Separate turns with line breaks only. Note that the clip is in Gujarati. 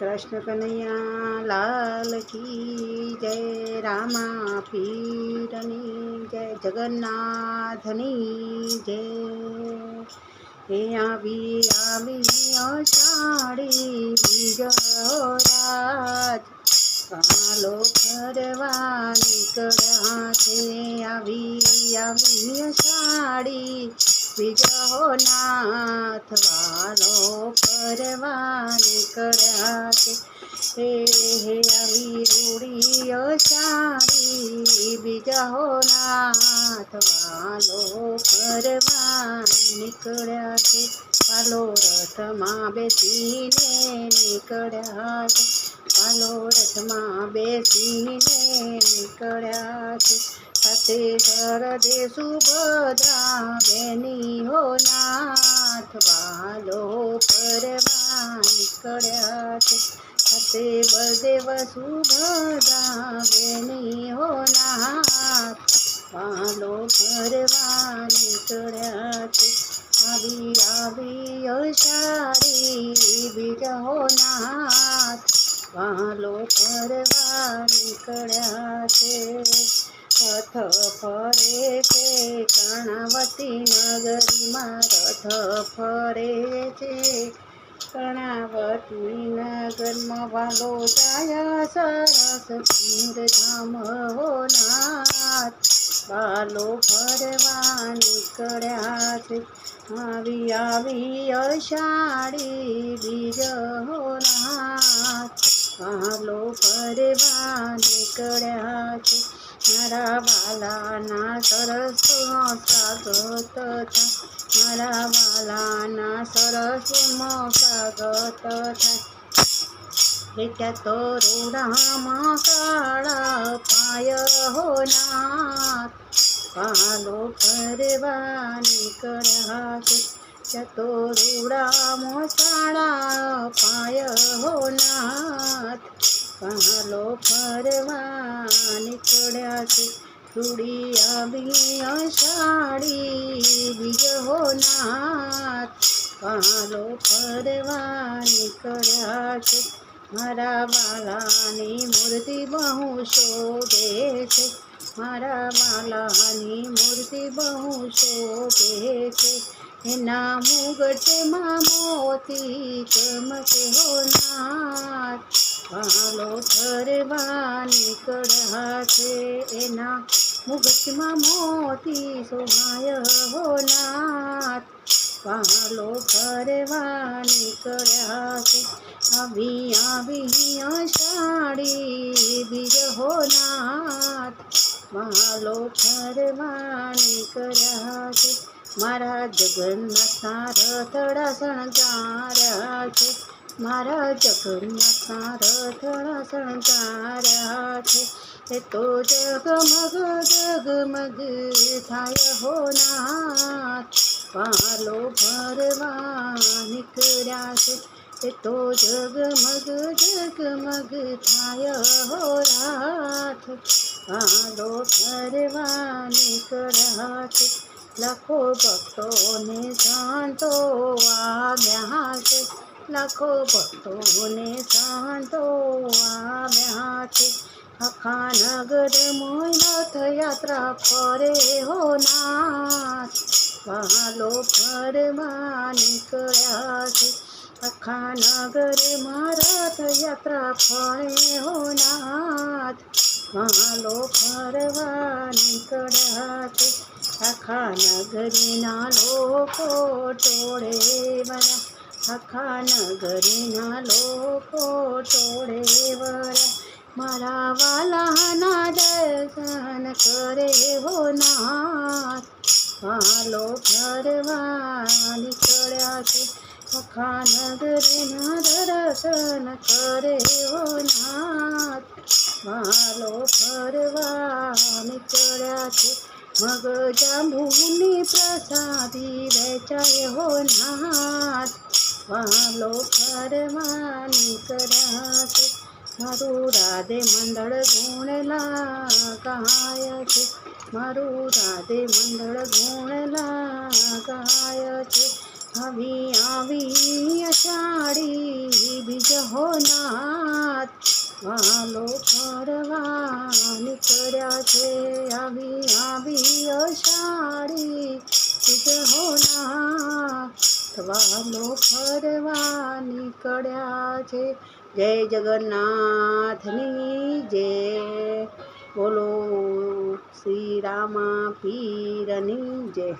કૃષ્ણ કનૈયા લાલ કી જય, રામા પીરની જય, જગન્નાથની જય. હે આવી આવી અષાઢી બીજોરાજ, કાલો ફરવા નીકળ્યા છે. આવી આવી અષાઢી બીજો નાથ વાલો ફરવા નીકળ્યા છે હે હે આવી રૂડી અષાઢી બીજો નાથ વાલો ફરવા નીકળ્યા છે પાલો રથમાં બેસીને નીકળ્યા છે પાલો રથમાં બેસીને નીકળ્યા છે સાથે સરદે સુભદ્રા બેની હો નાથ વાલો ફરવા નીકળ્યા છે. સાથે બળદેવ સુભદ્રા બેની હો નાથ વાલો ફરવા નીકળ્યા છે. આવી આવી અષાઢી બીજો નાથ વાલો ફરવા નીકળ્યા છે. રથ ફરે છે, કર્ણાવતી નગરીમાં રથ ફરે છે. કર્ણાવતી નગરમાં વાલો જાય સરસ ધામ હો નાથ. વાલો ફરવા નીકળ્યા છે, આવી આવી અષાઢી બીજ હો નાથ. વાલો ફરવા નીકળ્યા છે મારા વાલાના સરસમાં સ્વાગત થાય મારા વાલાના સરસમાં સ્વાગત થાય ત્યાં તો રૂડામાં કાળા પાય હો નાથ. પાલો ફરવા નીકળ્યા છે રૂડામાં કાળા પાય હો પાલો ફરવા નીકળ્યા છે. થોડી આવી અષાઢી બીજો નાથ પાલો ફરવા નીકળ્યા છે. મારા વાલાની મૂર્તિ બહુ શોભે છે. મારા વાલાની મૂર્તિ બહુ શોભે છે. એના મુગટમાં મોતી ચમકે હો નાથ. વાલો ફરવા નીકળ્યા છે એના મુગટમાં મોતી સોહાય હોનાથ નાથ. વાલો ફરવા નીકળ્યા છે આવી આવી અષાઢી બીજ હોનાથ નાથ. વાલો ફરવા નીકળ્યા છે મારા જગન્નાથના રથડા શણગાર્યા છે મારા જગન્નાથના રથડા શણગાર્યા છે એ તો જગમગ જગમગ થાય હો નાથ. પાલો ભરવા નીકળ્યા છે, એ તો જગમગ જગમગ થાય હો રાથ પાલો ભરવા નીકળ્યા છે, લખો ભક્તોને શાંતો છે લાખો ભક્તોને શાંતો આવ્યા છે. આખા નગર મોય રથયાત્રા ફરે હો નાથ. વાલો ફરમાં નીકળ્યા છે. આખા નગરમાં રથયાત્રા ફરે હો નાથ. વાલો ફરવા નીકળ્યા છે. આખા નગરીના લોકો ટોળે વરા. આખા નગરીના લોકો ટોળે વરા. મારા વાલાના દર્શન કરે હો નાથ. વાલો ફરવા નીકળ્યા છે. આખા નગરીના દર્શન કરે હો નાથ. વાલો ફરવા નીકળ્યા છે. મગજાંબુની પ્રસાદી વેચાય હો નાથ. વાલો ફરવાની કરાશે. મારું રાધે મંડળ ગુણલા ગાય છે. મારું રાધે મંડળ ગુણલા ગાય છે. આવી આવી અષાઢી બીજ હો નાથ વાલો ફરવા વાલો ફરવા નીકળ્યા છે. જય જગન્નાથની જય બોલો શ્રી રામા પીરની જય